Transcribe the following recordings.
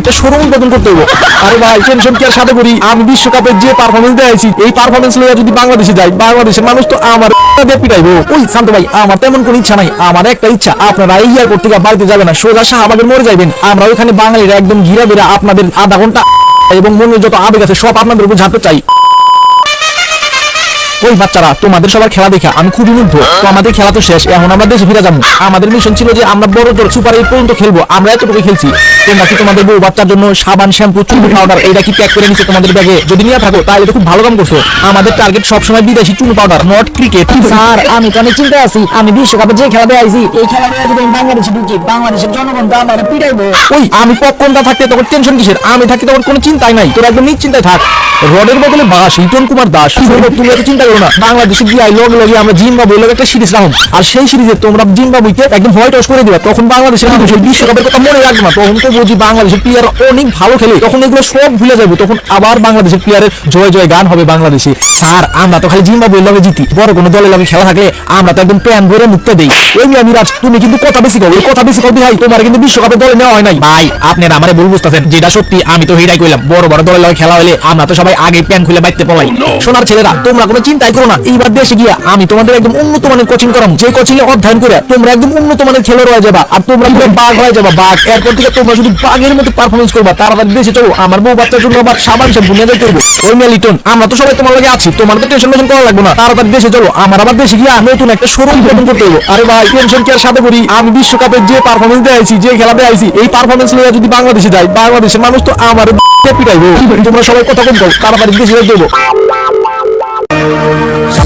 একটা শোরুম উদ্বোধন করতে যে পারফরমেন্স পারফরমেন্স যদি বাংলাদেশে যাই, বাংলাদেশের মানুষ তো আমার শান্ত ভাই, আমার তেমন কোনো ইচ্ছা নাই, আমার একটা ইচ্ছা, আপনারা এই বাড়িতে যাবেন না, সোজা শাহবাগের মরে যাবেন আমরা ওইখানে বাঙালিরা একদম ঘিরা বেরা আপনাদের আধা ঘণ্টা এবং মনের যত আবেগ আছে সব আপনাদের উপর ঝাঁপতে চাই ওই বাচ্চারা তোমাদের সবার খেলা দেখা আমি খুবই মুগ্ধ। তো আমাদের খেলা তো শেষ এখন আমরা দেশে ফিরে যাব। আমাদের মিশন ছিল যে আমরা বড় জোর সুপার এইট পর্যন্ত খেলব আমরা এতটুকু খেলছি। তোমরা কি তোমাদের বউ বাচ্চার জন্য সাবান শ্যাম্পু চুল পাউডার এটা কি প্যাক করে নিচ্ছে তোমাদের ব্যাগে যদি নিয়ে থাকো তাহলে খুব ভালো কাম করছ। আমাদের টার্গেট সবসময় বিদেশি চুল পাউডার নট ক্রিকেট স্যার আমি তো অনেক চিন্তায় আছি। আমি বিশ্বকাপে যে খেলা দেখাইছি এই খেলা দেখে যদি আমি বাংলাদেশে ঢুকি বাংলাদেশের জনগণ তো আমার পিটাইবো। ওই আমি পপকর্নটা থাকতে তখন টেনশন কিসের? আমি থাকি তখন কোনো চিন্তাই নাই তোর একদম নিশ্চিন্তায় থাক। রডের বদলে বাস ইটন কুমার দাস তুমি এত চিন্তা করো না। বাংলাদেশে গিয়ে লগে লগে আমরা জিম্বাবু লগে একটা সিরিজ রাখুন। আর সেই সিরিজে তোমরা জিম্বাবুকে একদম হোয়াইট ওয়াশ করে দিবা। তখন বাংলাদেশের মানুষ এই বিশ্বকাপের কথা মনে রাখবে না। তখন তো বুঝি বাংলাদেশের প্লেয়ার অনেক ভালো খেলে। তখন এগুলো সব ভুলে যাবে। তখন আবার বাংলাদেশের প্লেয়ারের জয় জয় গান হবে বাংলাদেশে। স্যার আমরা তো খালি জিম্বাবুয়ের লগে জিতি। বড় কোনো দলের লগে খেলা থাকলে আমরা তো একদম প্যান ভরে মুক্ত দেই। ওই মিয়া মিরাজ তুমি কিন্তু কথা বেশি কও। এই কথা বেশি কও ভাই তোমার কিন্তু বিশ্বকাপের দলে নেওয়া হয় নাই। ভাই আপনারা আমারে ভুল বুঝতেছেন। যেটা সত্যি আমি তো হেডাই কইলাম। বড় বড় দলের লগে খেলা হলে আমরা তো সবাই আগে প্যান খুলে বাইতে পলাই সোনার ছেলেরা তোমরা কোনো চিন্তাই করো না। এইবার দেশে গিয়া আমি তোমাদের একদম উন্নত মানের কোচিং করাম। যে কোচিং অধ্যয়ন করে তোমরা একদম উন্নত মানের খেলোয়াড় হয়ে যাবা আর তোমরা বাঘ হয়ে যাবা। বাঘ। এরপর থেকে তোমরা শুধু বাঘের মতো পারফরমেন্স করবা। তাড়াতাড়ি দেশে চলো। আমার বউ বাচ্চার জন্য আবার সাবান শ্যাম্পু নিয়ে যাইতে হইব। ওই মেলিটন, আমরা তো সবাই তোমার লগে আছি। তোমার তো টেনশন টেনশন করা লাগবে না। তাড়াতাড়ি দেশে চলো। আমার আবার দেশে গিয়া নতুন একটা শোরুম উদ্বোধন করতে হইব। আরে ভাই টেনশন কি আর সাথে করি? আমি বিশ্বকাপের যে পারফরমেন্স দেখাইছি যে খেলা দেখাইছি এই পারফরমেন্স নিয়ে যদি বাংলাদেশে যাই, বাংলাদেশের মানুষ তো আমার তোমরা সবাই কথা কম তাড়াতাড়ি দেশে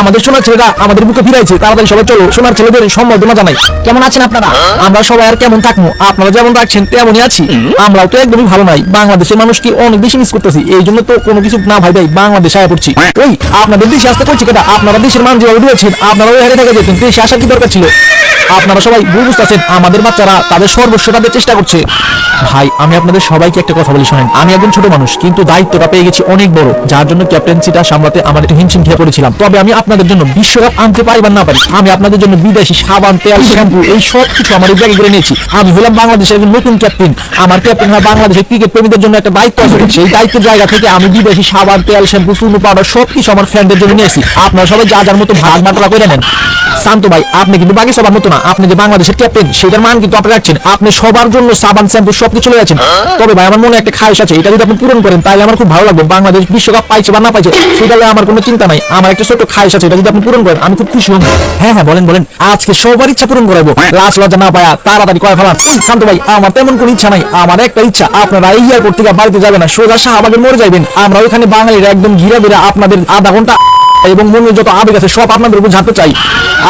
আমাদের সোনার ছেলেরা আমাদের বুকে ফিরাইছে তাড়াতাড়ি সবাই চলো সোনার ছেলেদের সম্বর্ধনা জানাই কেমন আছেন আপনারা? আমরা সবাই আর কেমন থাকব আপনারা যেমন রাখছেন তেমনই আছি। আমরাও তো একদমই ভালো নাই। বাংলাদেশের মানুষকে অনেক বেশি মিস করতেছি? এই জন্য তো কোনো কিছু না ভাই ভাই বাংলাদেশে আয় পড়ছি। ওই আপনাদের দেশে আসতে করছি কেটা আপনারা দেশের মান যেভাবে দিয়েছেন আপনারা ওই হারে থেকে যেতেন। দেশে আসার কি দরকার ছিল? আপনারা সবাই ভুল বুঝতেছেন। আমাদের বাচ্চারা তাদের সর্বস্ব তাদের চেষ্টা করছে। ভাই আমি আপনাদের সবাইকে একটা কথা বলি শোনেন। আমি একজন ছোট মানুষ কিন্তু দায়িত্বটা পেয়ে গেছি অনেক বড়। যার জন্য ক্যাপ্টেন্সিটা সামলাতে আমার একটু হিমশিম খেয়ে পড়েছিলাম। তবে আমি আপনাদের জন্য বিশ্বকাপ আনতে পারি বা না পারি, আমি আপনাদের জন্য বিদেশি সাবান, তেল, শ্যাম্পু, এই সব কিছু আমার ব্যাগে করে নিয়েছি। আমি হলাম বাংলাদেশের একজন নতুন ক্যাপ্টেন আমার ক্যাপ্টেন বাংলাদেশের ক্রিকেট প্রেমীদের জন্য একটা দায়িত্ব আছে। সেই দায়িত্বের জায়গা থেকে আমি বিদেশি সাবান, তেল, শ্যাম্পু, চুনো, পাউডার সব কিছু আমার ফ্রেন্ডদের জন্য নিয়েছি। আপনারা সবাই যা যার মতো ভাগ বাটলা করে নেন। শান্ত ভাই, আপনি কিন্তু বাকি সবার মতো না, আপনি যে বাংলাদেশের ক্যাপ্টেন সেটার মান কিন্তু আপনি রাখছেন। আপনি সবার জন্য সাবান, শ্যাম্পু সবকিছু চলে যাচ্ছেন তবে ভাই, আমার মনে একটা খায়স আছে, এটা যদি আপনি পূরণ করেন, তাহলে আমার খুব ভালো লাগবে। বাংলাদেশ বিশ্বকাপ পাইছে বা না পাইছে, সেটা আমার কোনো চিন্তা নাই। আমার একটা ছোট খায়স আছে এটা যদি আপনি পূরণ করেন আমি খুব খুশি হব। হ্যাঁ হ্যাঁ বলেন বলেন। আজকে সবার ইচ্ছা পূরণ করাবো। লাশ লজ্জা না পায়া তাড়াতাড়ি কয় ফেলান শান্ত ভাই আমার তেমন কোনো ইচ্ছা নাই। আমার একটা ইচ্ছা আপনারা এই এয়ারপোর্ট থেকে বাড়িতে যাবেন না সোজা শাহবাগের মরে যাবেন আমরা ওইখানে বাঙালিরা একদম ঘিরা বেরা আপনাদের আধা ঘণ্টা এবং মনের যত আবেগ আছে সব আপনাদের উপর ঝাঁপতে চাই।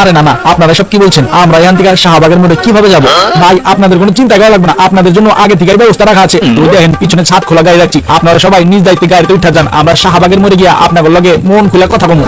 আরে না না আপনারা সব কি বলছেন? আমরা এখান থেকে শাহবাগের মোড়ে কীভাবে যাব? ভাই আপনাদের কোনো চিন্তা করা লাগবে না। আপনাদের জন্য আগে থেকে ব্যবস্থা রাখা আছে। দেখেন পিছনে ছাদ খোলা গাড়ি রাখছি। আপনারা সবাই নিজ দায়িত্বে গাড়িতে উঠে যান। আমরা শাহবাগের মোড়ে গিয়ে আপনাদের লগে মন খোলা কথা বলব।